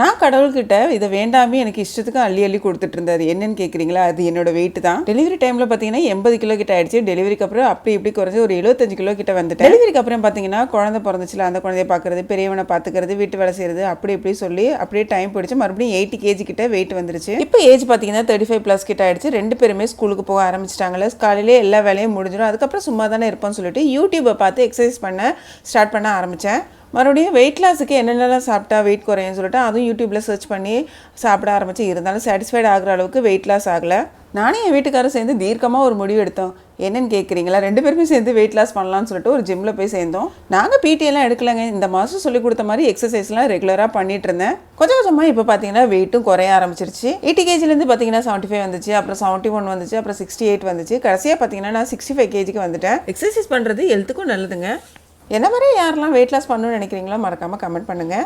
நான் கடவுள்கிட்ட இதை வேண்டாமே எனக்கு இஷ்டத்துக்கு அள்ளி அள்ளி கொடுத்துட்டு இருந்தாரு. என்னன்னு கேட்குறீங்களா அது என்னோட வெயிட் தான். டெலிவரி டைமில் பார்த்தீங்கன்னா எண்பது கிலோ கிட்ட ஆயிடுச்சு. டெலிவரிக்கு அப்புறம் அப்படி இப்படி குறைஞ்சி ஒரு எழுபத்தஞ்சு கிலோ கிட்ட வந்துட்டேன். டெலிவரிக்கு அப்புறம் பார்த்தீங்கன்னா குழந்தை பிறந்துச்சுல அந்த குழந்தைய பார்க்கறது பெரியவனை பார்த்துக்கிறது வீட்டு வேலை செய்யறது அப்படி இப்படி சொல்லி அப்படியே டைம் போயிடுச்சு. மறுபடியும் எயிட்டி கேஜி கிட்ட வெயிட் வந்துருச்சு. இப்போ ஏஜ் பார்த்தீங்கன்னா தேர்ட்டி ஃபைவ் ப்ளஸ் கிட்ட ஆயிடுச்சு. ரெண்டு பேருமே ஸ்கூலுக்கு போக ஆரம்பிச்சிட்டாங்களே காலையிலே எல்லா வேலையும் முடிஞ்சிடும். அதுக்கப்புறம் சும்மா தானே இருப்போம்னு சொல்லிட்டு யூடியூப்பை பார்த்து எக்ஸசைஸ் பண்ண ஸ்டார்ட் பண்ண ஆரம்பித்தேன் மறுபடியும் வெயிட் லாஸுக்கு என்னென்னலாம் சாப்பிட்டா வெயிட் குறையும் சொல்லிட்டு அதுவும் யூடியூப்பில் சர்ச் பண்ணி சாப்பிட ஆரம்பித்து இருந்தாலும் சாட்டிஸ்ஃபைட் ஆகிற அளவுக்கு வெயிட் லாஸ் ஆகலை. நானும் என் வீட்டுக்காரரும் சேர்ந்து தீர்க்கமாக ஒரு முடிவு எடுத்தோம். என்னென்னு கேட்குறீங்களா ரெண்டு பேருமே சேர்ந்து வெயிட் லாஸ் பண்ணலாம்னு சொல்லிட்டு ஒரு ஜிம்மில் போய் சேர்ந்தோம். நாங்கள் பிடி எல்லாம் எடுக்கலங்க. இந்த மாதம் சொல்லி கொடுத்த மாதிரி எக்ஸசைஸ்லாம் ரெகுலராக பண்ணிட்டு இருந்தேன். கொஞ்சம் கொஞ்சமாக இப்போ பார்த்தீங்கன்னா வெயிட்டும் குறைய ஆரம்பிச்சிருச்சு. எயிட்டி கேஜிலேருந்து பார்த்தீங்கன்னா செவன்ட்டி ஃபைவ் வந்துச்சு. அப்புறம் செவன்ட்டி ஒன் வந்துச்சு. அப்புறம் சிக்ஸ்டி எயிட் வந்துச்சு. கடைசியாக பார்த்தீங்கன்னா நான் சிக்ஸ்டி ஃபைவ் கேஜிக்கு வந்துட்டேன். எக்ஸசைஸ் பண்ணுறது ஹெல்த்துக்கும் நல்லதுங்க. என்ன மாதிரி யாரெல்லாம் வெயிட் லாஸ் பண்ணணும்னு நினைக்கிறீங்களோ மறக்காமல் கமெண்ட் பண்ணுங்கள்